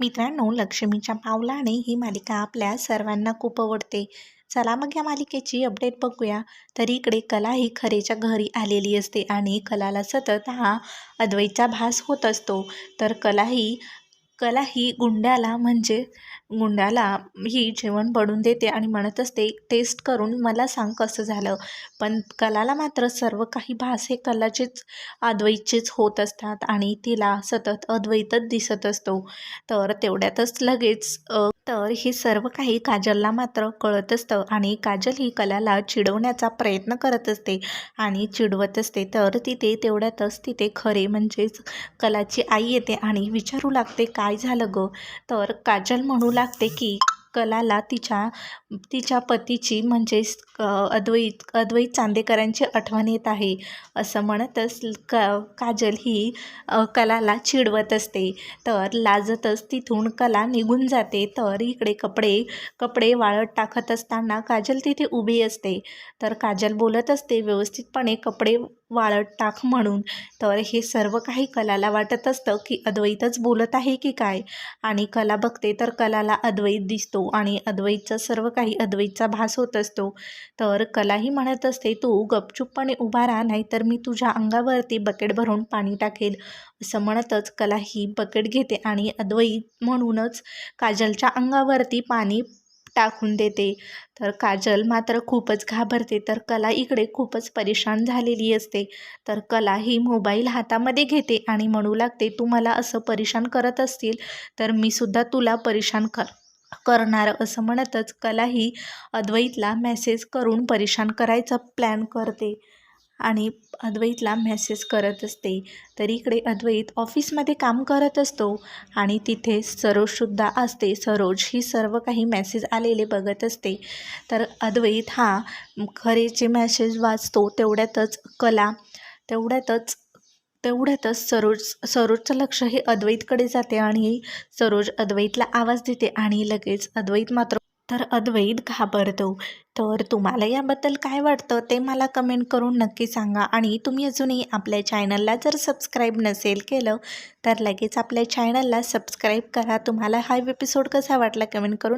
मित्रांनो लक्ष्मीच्या पावलाने ही मालिका आपल्या सर्वांना खूप आवडते. चला मग या मालिकेची अपडेट बघूया. तर इकडे कला ही खरेच्या घरी आलेली असते आणि कलाला सतत हा अद्वैतचा भास होत असतो. तर कला ही कला ही गुंड्याला म्हणजे गुंड्याला ही जेवण पडून देते आणि म्हणत असते टेस्ट करून मला सांग कसं झालं. पण कलाला मात्र सर्व काही भास हे कलाचेच अद्वैतचेच होत असतात आणि तिला सतत अद्वैतच दिसत असतो. तर तेवढ्यातच लगेच तर हे सर्व काही काजलला मात्र कळत असतं आणि काजल ही कलाला चिडवण्याचा प्रयत्न करत असते आणि चिडवत असते. तर तिथे तेवढ्यातच तिथे खरे म्हणजेच कलाची आई येते आणि विचारू लागते काय झालं ग? तर काजल म्हणू लागते की कलाला तिच्या तिच्या पतीची म्हणजेच अद्वैत अद्वैत चांदेकरांची आठवण येत आहे. असं म्हणतच क काजल ही कलाला चिडवत असते. तर लाजतच तिथून कला निघून जाते. तर इकडे कपडे कपडे वाळत टाकत असताना काजल तिथे उभी असते. तर काजल बोलत असते व्यवस्थितपणे कपडे वाळत टाक म्हणून. तर हे सर्व काही कलाला वाटत असतं की अद्वैतच बोलत आहे की काय? आणि कला बघते तर कलाला अद्वैत दिसतो. आणि अद्वैतचं सर्व काही अद्वैतचा भास होत असतो. तर कलाही म्हणत असते तू गपचूपपणे उभा राहा नाहीतर मी तुझ्या अंगावरती बकेट भरून पाणी टाकेल. असं म्हणतच कला ही बकेट घेते आणि अद्वैत म्हणूनच काजलच्या अंगावरती पाणी टाकून देते. तर काजल मात्र खूपच घाबरते तर कला इकडे खूपच परेशान झालेली असते. तर कला ही मोबाईल हातामध्ये घेते आणि म्हणू लागते तू मला असं परेशान करत असतील तर मी सुद्धा तुला परेशान कर. करणार असं म्हणतच कला ही अद्वैतला मेसेज करून परेशान करायचा प्लॅन करते. आणि अद्वैतला मेसेज करत असते. तर इकडे अद्वैत ऑफिसमध्ये काम करत असतो. आणि तिथे सरोजसुद्धा असते. सरोज ही सर्व काही मेसेज आलेले बघत असते. तर अद्वैत हा खरेचे मेसेज वाचतो तेवढ्यातच कला तेवढ्यातच तेवढ्यातच सरोज सरोजचं लक्ष हे अद्वैतकडे जाते आणि सरोज अद्वैतला आवाज देते आणि लगेच अद्वैत मात्र तर अद्वैत घाबरतो. तर तुम्हाला याबद्दल काय वाटतं ते मला कमेंट करून नक्की सांगा आणि तुम्ही अजूनही आपल्या चॅनलला जर सबस्क्राईब नसेल केलं तर लगेच आपल्या चॅनलला सबस्क्राईब करा. तुम्हाला हा एपिसोड कसा वाटला कमेंट करून